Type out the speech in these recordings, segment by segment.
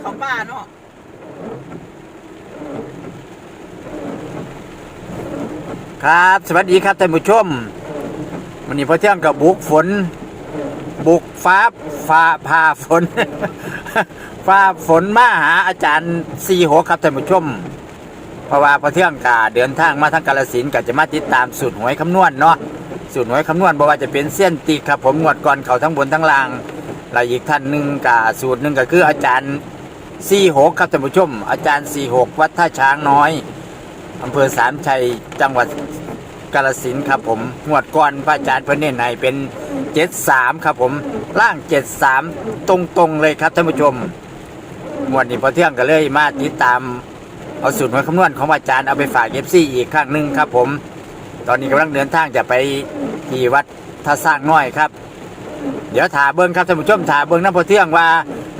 เขาป้าเนาะครับ สวัสดีครับท่านผู้ชมวันนี้พอเที่ยงกับบุกฝน บุกฟ้าฟ้าพาฝน ฟ้าฝนมาหาอาจารย์ซีโหครับท่านผู้ชม เพราะว่าพอเที่ยงกาเดินทางมาทางกาลสินก็จะมาติดตามสูตรหวยคำนวณเนาะสูตรหวยคำนวณบอกว่าจะเป็นเส้นติครับผมงวดก่อนเขาทั้งบนทั้งล่างแล้วอีกท่านหนึ่งกับสูตรหนึ่งก็คืออาจารย์ ซีโหกครับท่านผู้ชม อาจารย์ซีหกวัดท่าช้างน้อยอำเภอสามชัยจังหวัดกาลสินครับผมงวดก่อนพระอาจารย์เพิ่นเน้นให้เป็น73ครับผมล่าง73ตรงๆเลยครับท่านผู้ชมงวดนี้พอเที่ยงก็เลยมาติดตามเอาสูตรหวยคำนวณของอาจารย์เอาไปฝากเอฟซีอีกครั้งหนึ่งครับผม ตอนนี้กำลังเดินทางจะไปที่วัดท่าสร้างน้อยครับ เดี๋ยวถาเบิ้งครับท่านผู้ชมถาเบิ้งน้ำพอเที่ยงว่า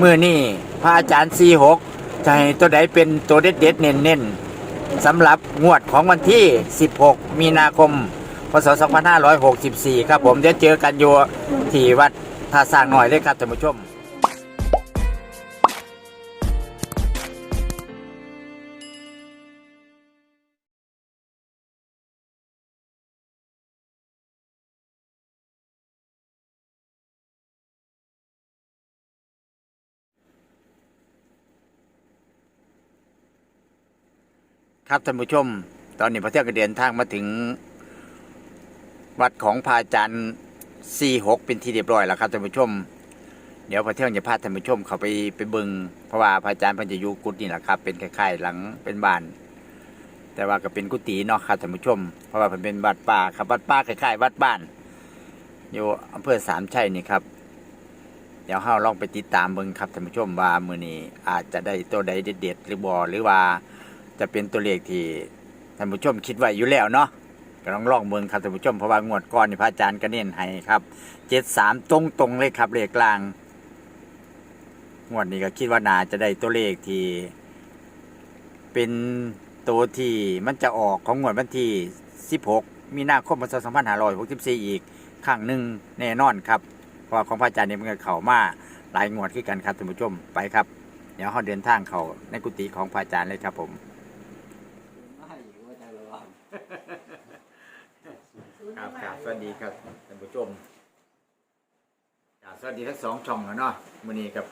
มื่อนี่พระอาจารย์46จะให้ตัวใดเป็นตัวเด็ดเด็ดเน้นเน้นสำหรับงวดของวันที่ 16 มีนาคม พศ 2564 ครับผมเดี๋ยวเจอกันอยู่ที่วัดท่าสร้างหน่อยเลยครับท่านผู้ชม ครับท่านผู้ชม ตอนนี้พระเที่ยงก็เดินทางมาถึง วัดของพระอาจารย์46เป็นที่เรียบร้อยแล้วครับท่านผู้ชม เดี๋ยวพระเที่ยงจะพาท่านผู้ชมเขาไปไปบิงเพราะว่าพระอาจารย์พิ่นจะอยู่กุฏินี่แหละครับ เป็นคล้ายๆหลังเป็นบ้าน แต่ว่าก็เป็นกุฏิเนาะครับท่านผู้ชม เพราะว่าเพิ่นเป็นวัดป่าครับวัดป่าคล้ายๆวัดบ้าน อยู่อำเภอสามชัยนี่ครับเดี๋ยวเฮาลองไปติดตามเบิ่งครับท่านผู้ชมว่ามื้อนี้อาจจะได้ตัวใดเด็ดๆหรือบ่หรือว่า จะเป็นตัวเลขที่ท่านผู้ชมคิดไว้อยู่แล้วเนาะก็ลองลองเมืองครับท่านผู้ชมเพราะว่างวดก่อนนี่พระอาจารย์ก็เน้นให้ครับเจ็ดสามตรงตรงเลยครับเลขกลางงวดนี้ก็คิดว่านาจะได้ตัวเลขที่เป็นตัวที่มันจะออกของงวดวันที่ 16 มีนาคมพศ2564 อีกครั้งหนึ่งแน่นอนครับ เพราะของพระอาจารย์นี่มันก็เข้ามาหลายงวดขึ้นกันครับท่านผู้ชมไปครับ เดี๋ยวเราเดินทางเขาในกุฏิของพระอาจารย์เลยครับผม ครับครับสวัสดีครับท่านผู้ชมครับสวัสดีทั้งสองช่องนะเนาะมื้อนี้กับ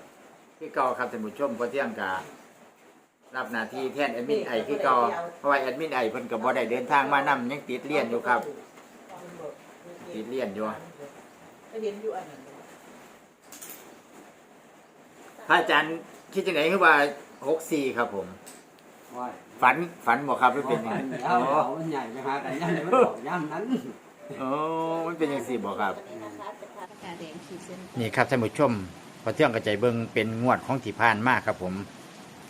พี่เก่าครับท่านผู้ชมพอเที่ยงการับหน้าที่แทนแอดมินไอพี่เก่าเพราะว่าแอดมินไอเพิ่นก็บ่ได้เดินทางมานำยังติดเรียนอยู่ครับ ติดเรียนอยู่ก็เห็นอยู่อันนั้นพระอาจารย์คิดจังไดคือว่า64ครับผมว่าฝันฝันบ่ครับหรือเป็นยังไงย่าอ๋อเขามันใหญ่ไปหากันย่ำมันบอกย่ำนั้น โอ๋อมันเป็นจังซี่บ่ครับกาแดงขีดเส้นนี่ครับท่านผู้ชมพอเที่ยงกระจายเบิงเป็นงวดของที่ผ่านมากครับ ผม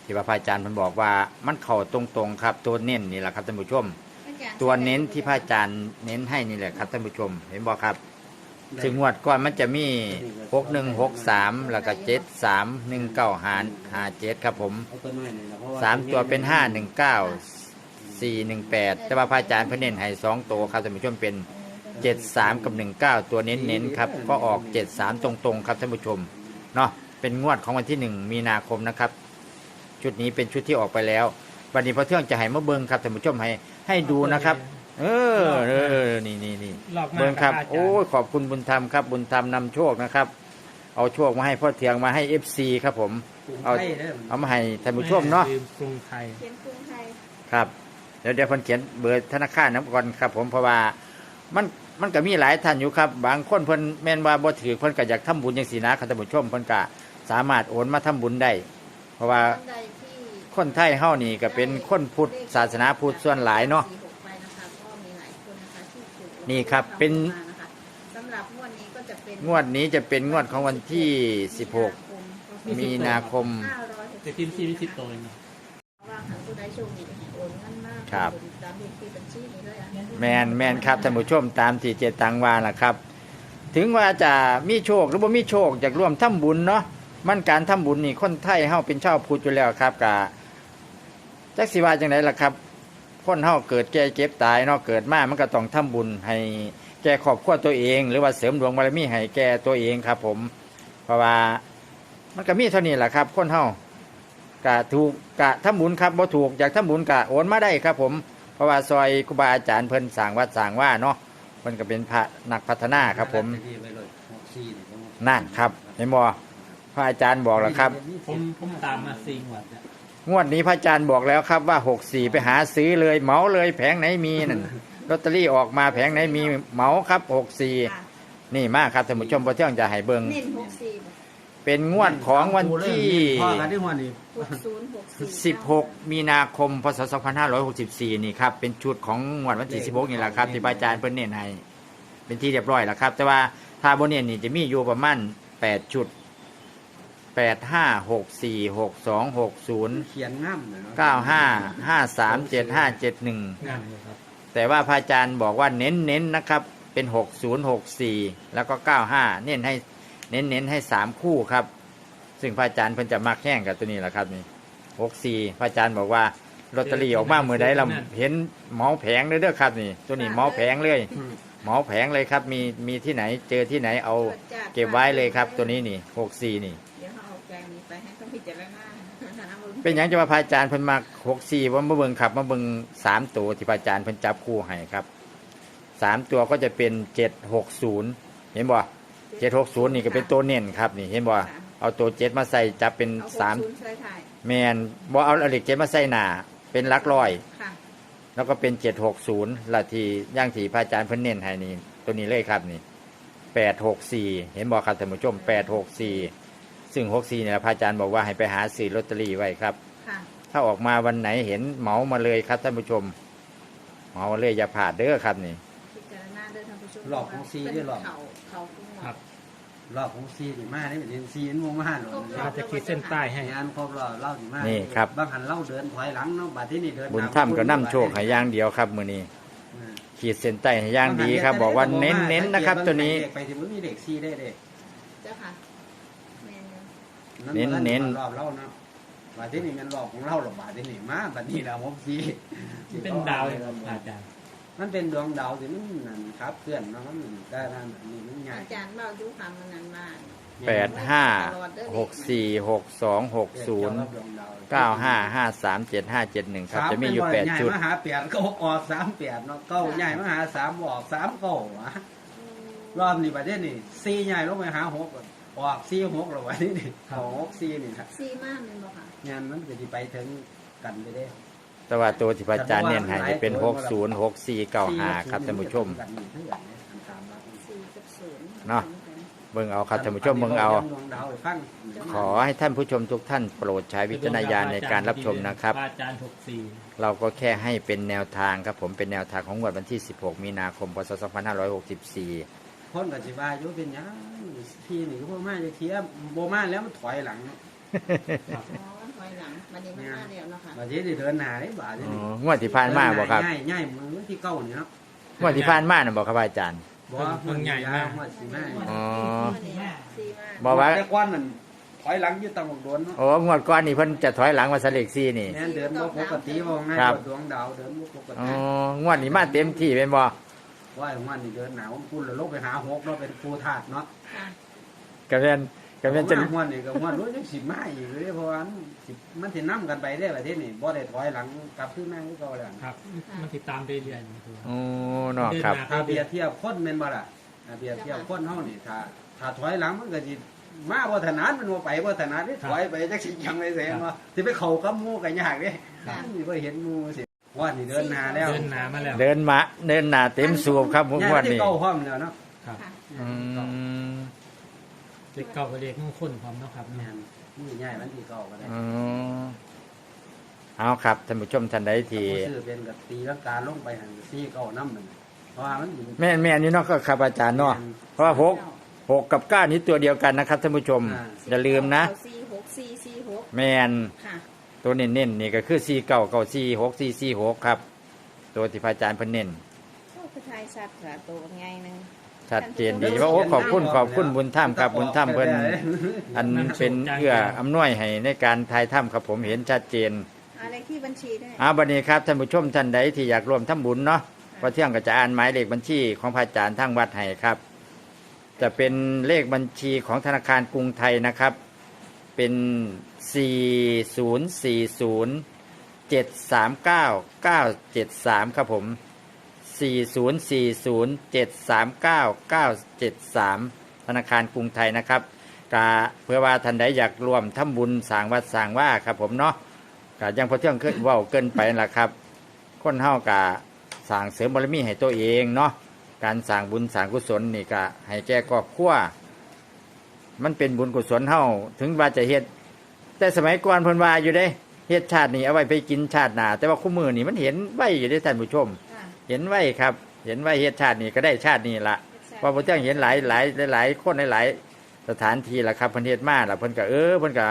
ที่พระอาจารย์เพิ่นบอกว่ามันเข่าตรงๆครับ ตัวเน้นนี่แหละครับท่านผู้ชม ตัวเน้นที่พระอาจารย์เน้นให้นี่แหละครับท่านผู้ชม เห็นบอกครับ ถึงงวดก่อนมันจะมีหกหนึ่งหกสามแล้วก็เจ็ดสามหนึ่งเก้าหารหาเจ็ดครับผม เอาตัวน้อยนี่นะเพราะว่าสามตัวเป็นห้าหนึ่งเก้าสี่หนึ่งแปดแต่ว่าพระอาจารย์เพิ่นเน้นให้สองตัวครับท่านผู้ชมเป็น เจ็ดสามกับหนึ่งเก้าตัวเน้นๆครับ ก็ออกเจ็ดสามตรงๆ ครับท่านผู้ชม เนาะเป็นงวดของวันที่หนึ่งมีนาคมนะครับ ชุดนี้เป็นชุดที่ออกไปแล้ว วันนี้พอเที่ยงจะให้มาเบิ้งครับท่านผู้ชมให้ให้ดูนะครับ เออเออนี่นี่นี่หลอกมาเบิ้งครับพะาจาย์ โอ้ยขอบคุณบุญธรรมครับ บุญธรรมนำโชคนะครับ เอาโชคมาให้พ่อเทียงมาให้เอฟซีครับผม เอาใช่ด้เอามาให้ท่านผู้ชมเนาะลืมกรุงไทย เขียนกรุงไทย ครับ เดี๋ยวเดี๋ยวเพิ่นเขียนเบอร์ธนาคารน้ำก่อนครับ ผมเพราะว่า มันมันก็มีหลายท่านอยู่ครับ บางคนเพิ่นแม่นว่าบ่ถือเพิ่นก็อยากทำบุญจังซี่นะครับท่านผู้ชมเพิ่นก็สามารถโอนมาทำบุญได้ เพราะว่าท่านใดที่คนไทยเฮานี่ก็เป็นคนพุทธศาสนาพุทธส่วนหลายเนาะสี่หกไปนะคะก็มีหลายคนนะคะที่ถูกนี่ครับเป็นมานะคะสำหรับงวดนี้ก็จะเป็นงวดนี้จะเป็นงวดของวันที่ 16 มีนาคมห้าร้อยหกแต่สิบทีมซีมีสิบตัวเองว่าหากผู้ใดโชคดีให้โอนเงินมากครับตามเลขที่บัญชีนี้เลยอะแมนแมนครับท่านผู้ชมตามที่เจตังวาล่ะครับ ถึงว่าจะมีโชคหรือบ่มีโชคจากร่วมทำบุญเนาะมันการทำบุญนี่คนไทยเฮาเป็นชาวพุทธอยู่แล้วครับกะจักสิว่าจังไดล่ะครับ คนเฮาเกิดแก่เจ็บตายเนาะเกิดมามันก็ต้องทำบุญให้แก่ครอบครัวตัวเอง หรือว่าเสริมดวงบารมีให้แก่ตัวเองครับ ผม เพราะว่ามันก็มีเท่านี้แหละครับ คนเฮากะถูกกะถ้าหมุนครับบ่ถูกอยากถ้าหมุนกะโอนมาได้ครับ ผม ราะว่าซอยครูบาอาจารย์เพิ่นสร้างวัดสร้างว่าเนาะเพิ่นก็เป็นพระนักพัฒนาครับ ผมที่ไปเลยหกสี่นี่ผมนั่นครับเห็นบ่พระอาจารย์บอกแล้วครับ ผมผมตามมาซีงวัดเนี่ยงวดนี้พระอาจารย์บอกแล้วครับว่า64ไปหาซื้อเลยเหมาเลยแผงไหนมีนั่นลอตเตอรี่ออกมาแผงไหนมีเหมาครับค่ะ64นี่มากครับท่านผู้ชมพอเที่ยงจะให้เบิ่งเน้นหกสี่ เป็นงวดของวันที่ พ่อกันที่หัวนี่หกศูนย์หกสี่16 มีนาคม พศ 2564 นี่ครับ เป็นชุดของงวดวันที่ 16 นี่แหละครับ ที่พระอาจารย์เพิ่นเน้นให้เป็นที่เรียบร้อยแล้วครับ แต่ว่าถ้าบนเน้นนี่จะมีอยู่ประมาณ 8 ชุด 8 5 6 4 6 2 6 0 เขียนง่ำนะเนาะ95 53 75 71 งานเลยครับแต่ว่าพระอาจารย์บอกว่าเน้นเน้นๆนะครับ เป็น 6064 แล้วก็ 95 เน้นให้ เน้นเน้นๆให้3คู่ครับ ซึ่งพระอาจารย์เพิ่นจะมักแห้งกับตัวนี้แหละครับนี่64พระอาจารย์บอกว่าลอตเตอรี่ออกมาเมื่อใดเราเห็นเหมาแผงเลยเด้อครับนี่ ตัวนี้เหมาแผงเลยเหมาแผงเลยครับ มีมีที่ไหนเจอที่ไหนเอาเก็บไว้เลยครับ ตัวนี้นี่64นี่เดี๋ยวเขาเอาแปลงนี้ไปให้ต้องพิจารณาเป็นอย่างจะว่าพระอาจารย์เพิ่นมาหกสี่ว่ามาเบิ่งขับมาเบิ่งสามตัวที่พระอาจารย์เพิ่นจับคู่ให้ครับสามตัวก็จะเป็นเจ็ดหกศูนย์เห็นบ่ เจ็ดหกศูนย์นี่ก็เป็นตัวเน้นครับนี่เห็นบ่เอาตัวเจ็ดมาใส่จับเป็นเอาสามหกศูนย์ใส่ถ่ายแมนบ่เอาเอาเหล็กเจ็ดมาใส่หน้าเป็นหลักร้อย ค่ะแล้วก็เป็นเจ็ดหกศูนย์ละทีย่างที่พระอาจารย์เพิ่นเน้นให้นี่ตัวนี้เลยครับนี่แปดหกสี่เห็นบ่ครับท่านผู้ชมแปดหกสี่ซึ่งหกสี่เนี่ยพระอาจารย์บอกว่าให้ไปหาซื้อลอตเตอรี่ไว้ครับ ค่ะถ้าออกมาวันไหนเห็นเหมามาเลยครับท่านผู้ชมเหมามาเลยอย่าผ่าดเด้อครับนี่พิจาร ณาเดินทางผู้ชมหลอกของซีด้วยหลอก เขาเขาคุ้มครับ รอบของซีนี่มาได้เป็นซีนโมมาหรอกเราจะขีดเส้นใต้ให้งานครบรอบเล่าสิมานี่ครับ บางหันเล่าเดินถอยหลังเนาะบัดที่นี่เดินบุญถ้ำก็นำโชคให้อย่างเดียวครับมือนี้อืมขีดเส้นใต้ให้อย่างดีครับ บอกว่าเน้นเน้นๆนะครับ ตัวนี้ ไปถึงมันมีเด็กซีได้เด็กเจ้าค่ะแม่นอยู่เน้นเน้นรอบเล่าเนาะบัดที่นี่มันรอบของเราหรอกบัดที่นี่มาบัดนี้เราผมซีเป็นดาวเลยครับอาจารย์ มันเป็นดวงดาวที่มันนั่นครับเคลื่อนเนาะมันได้นั่นอันนี้มันใหญ่อาจารย์เบายุคำมันนั้นมาแปดห้าหกสี่หกสองหกศูนย์เก้าห้าห้าสามเจ็ดห้าเจ็ดหนึ่งครับ จะมีอยู่แปดชุดใหญ่มหาแปดก็ออกสามแปดเนาะเก้าใหญ่มหาสามออกสามเก้าวะรอบนี้ประเทศนี่สี่ใหญ่ลงไปหาหกออกสี่หกแล้ววันนี้นี่ออกหกสี่นี่ครับซีมากมันบอกค่ะงานมันก็จะไปถึงกันไปได้ แต่ว่าตัวที่พระอาจารย์เน้นให้จะเป็นหกศูนย์หกสี่เก้าห้าครับท่านผู้ชมกันนี่เท่าไหร่เนี่ยอันตามรักซีกับศูนย์เนาะ เบิ่งเอาครับท่านผู้ชมเบิ่งเอาดวงดาวให้ฟังขอให้ท่านผู้ชมทุกท่านโปรดใช้วิจารณญาณในการรับชมนะครับ อาจารย์หกสี่เราก็แค่ให้เป็นแนวทางครับผมเป็นแนวทางของงวดวันที่ 16 มีนาคมพศ2564 คนกับจิบาอยู่เป็นหยังพี่นี่ก็บ่มาจะเทียบโบมาแล้วมันถอยหลังเนาะอ๋อถอย หลังมันนี้มันมาแล้วเนาะค่ะ บาดนี้ได้เดินหน้าได้บาดอ๋นี้องวดที่ผ่านมาบอกครับง่ายง่ายมือที่เก้านี่เนาะงวดที่ผ่านมาน่ะบอกครับอาจารย์ บ่ว่ามันใหญ่มากมันสิมาอ๋อซีมากบอกว่าแต่ก้อนมันถอยหลังอยู่ตำบักโดนเนาะโอ้งวดก่อนนี่เพิ่นจะถอยหลังมาสเลกซี่นี่ แม่นเดินบ่ปกติบ่ง่ายครับกว่าดวงดาวเดินบ่ปกอ๋อติ งวดนี้มาเต็มที่เป็นบ่ว่าของมันนี่เดินหนาวมันพุ่นแล้วลงไปหาหกเนาะเป็นครูธาตุเนาะค่ะกระเรียน กระเรียนจะจะม่วนนี่ก็ม่วนรู้จักสิมาอีกเลยเพราะว่ามันสิมันสินำกันไปได้ประเทศนี่บ่ได้ถอยหลังกลับขึ้นมาคือเก่าแล้ว ครับ มันติดตามไปเรื่อยๆนะครับ โอ้เนาะครับ ถ้าเปรียบเทียบคนแม่นบ่ล่ะถ้าเปรียบเทียบคนเฮานี่ถ้าถ้าถอยหลังมันก็สิมาบ่ถนัดมันบ่ไปบ่ถนัดนี่ถอยไปจักสิยังไดแสงว่าสิไปเข้ากับหมู่ก็ยากเด้นี่บ่เห็นหมู่สิว่านี่เดินหน้าแล้วเดินหนามาแล้ว เดินมาเดินหน้าเต็มสูบครับงวดที่นี้เก่าพร้อมแล้วเนาะ ครับค่ะอืม เด็กเก่ากับเด็กมงคลพร้อมเนาะครับแม่นนี่ใหญ่มันที่เก่าก็ได้อ๋อเอาครับท่านผู้ชมท่านใดที่ผู้ซื้อเป็นกับตีลังกาลงไปหันซี่เก่านํมันเพราะว่ามันอยู่แม่นแม่นนี่เนาะก็ครับอาจารย์เนาะเพราะว่าหกหกกับเก้านี้ตัวเดียวกันนะครับท่านผู้ชมอย่าลืมนะซีหกซีซีหกแมนค่ะ ตัวเน้นๆนี่ก็คือสี่เก้าเก้าสี่หกสี่สี่หกครับ ตัวที่พระอาจารย์เพิ่นเน้น โอ้คือไทยสัตว์ค่ะตัวใหญ่หนึง ชัดเจนดีว่าโอ้ขอบคุณขอบคุณบุญถ้ำครับบุญถ้ำเพิ่นอันเป็นเอื้ออำนวยให้ในการทายถ้ำครับผมเห็นชัดเจนอะไรที่บัญชีได้อาบันนี้ครับท่านผู้ชมท่านใดที่อยากร่วมทำบุญเนาะพอเที่ยงก็จะอ่านหมายเลขบัญชีของพระอาจารย์ทั้งวัดให้ครับ จะเป็นเลขบัญชีของธนาคารกรุงไทยนะครับ เป็น 4040 739 973 ครับผม 4040 739 973 ธนาคารกรุงไทยนะครับกาเพื่อว่าท่านใดอยากรวมทำบุญสร้างวัดสร้างว่าครับผมเนาะกายังพอเที่ยงขึ้นว่าเกินไปนั่นล่ะครับ คนเฮากาสร้างเสริมบารมีให้ตัวเองเนาะการสร้างบุญสร้างกุศลนี่ก็ให้แก่ครอบครัวมันเป็นบุญกุศลเฮาถึงว่าจะเฮ็ดแต่สมัยก่อนเพิ่นว่าอยู่เด้เฮ็ดชาตินี้เอาไว้ไปกินชาติหน้าแต่ว่าคู่มือนี่มันเห็นไว้อยู่เด้ท่านผู้ชม เห็นไว้ครับ เห็นไว้เฮ็ดชาตินี้ก็ได้ชาตินี้ละเพราะพระเจ้าเห็นหลายหลายหลายคนหลายๆสถานที่ละครับเพิ่นเฮ็ดมาละเพิ่นก็เออเพิ่นก็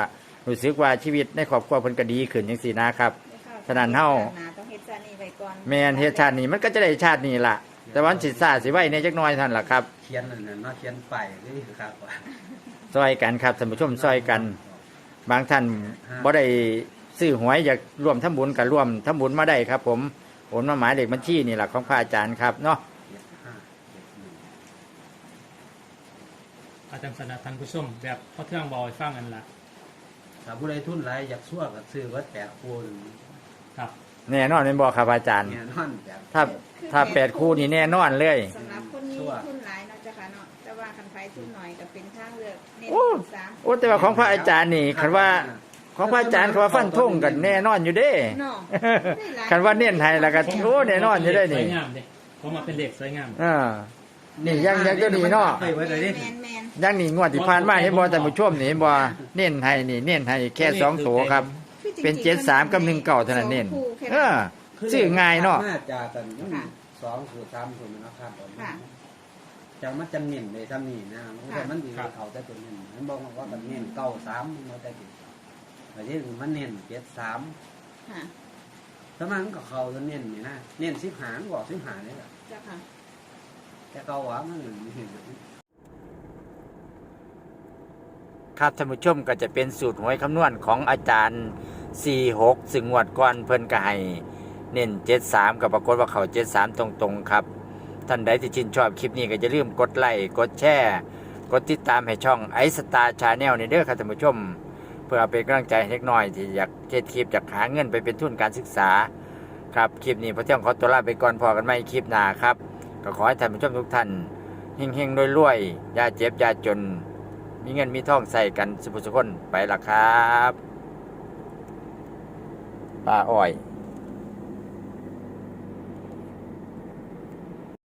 รู้สึกว่าชีวิตในครอบครัวเพิ่นก็ดีขึ้นจังซี่นะครับฉะนั้นเฮาต้องเฮ็ดซานี่ไว้ก่อนแม่นเฮ็ดชาตินี้มันก็จะได้ชาตินี้ละแต่ว่ามันสิซ่าสิไว้ในจักหน่อยเท่านนล่ะครับเขียนนั่นน่ะเนาะเขียนไปนี่ครับว่าซอยกันครับท่านผู้ชมซอยกัน บางท่านบ่ได้ซื้อหวยอยากร่วมทำบุญก็ร่วมทำบุญมาได้ครับ ผม โอนมาหมายเลขบัญชีนี่แหละของพระอาจารย์ครับเนาะเจ็ดห้าเจ็ดหนึ่งอาจารย์สนับท่านผู้ชมแบบพอเที่ยงบอยฟังกันละถ้าผู้ใดทุนหลายอยากซั่วก็ซื้อวัดแปดคูณครับแน่นอนเป็นบอกครับอาจารย์ เนี่ยนอนแบบถ้าถ้าแปดคู่นี่แน่นอนเลย สำหรับคนนี้ทุนหลายเนาะเจ้าค่ะเนาะแต่ว่าคันไฟทุนหน่อยก็เป็นทางเลือกเน้นโอ้ สามโอ้แต่ว่าของพระอาจารย์นี่คันว่า ของพระอาจารย์คันว่าฟันทงกันแน่นอนอยู่เด้เนาะคันว่าเน้นไทยแล้วก็โอ้แน่นอนอยู่ได้สนี่วยงามเด้ผมมาเป็นเด็กสวยงามอ่านี่ยังยังก็ดีเนาะไปไว้เลยดิแมนแมนยังนี่งวดที่ผ่านมาเห็นบ่แต่ผู้ชมนี่เห็นบ่เน้นไทยนี่เน้นไทยแค่สองตัวครับ คือจริงๆเป็นเจ็ดสามกับหนึ่งเก่าเท่านั้นเน้นสองคู่แค่เออซื้อง่ายเนาะน่าจะกันค่ะสองสูตรสามสูตรนะครับค่ะ จังมันจะเน้นเลยทำนี่นะมันก็มันดีเขาแต่ตัวเน้นมันบอกว่ามันเน้นเก้าสามมันแต่ดี แต่ที่มันเน้นเจ็ดสามค่ะถ้ามันก็เขาจะเน้นนี่นะเน้นสิบหางบอกสิบหางนี่แหละเจ้าค่ะ แต่เก้าหวามันเห็นครับท่านผู้ชมก็จะเป็นสูตรหวยคำนวณของอาจารย์ 46ซึ่งงวดก่อนเพิ่นก็ให้เน้น 73 กับปรากฏว่าเขา 73 ตรงๆ ครับ ท่านใดที่ชื่นชอบคลิปนี้ก็จะลืมกดไลค์กดแชร์ กดติดตามให้ช่องไอสตาร์ชาแนลในเด้อครับท่านผู้ชม เพื่อเป็นกำลังใจเล็กน้อย ที่อยากเจ็ดคลิปอยากหาเงินไปเป็นทุนการศึกษาครับคลิปนี้พระเที่ยงขอตัวลาไปก่อนพอกันไม่คลิปหน้าครับ ก็ขอให้ท่านผู้ชมทุกท่านเฮงๆรวยๆอย่าเจ็บอย่าจน มีเงินมีทองใส่กันสุภสุคนไปละครับป้าอ้อย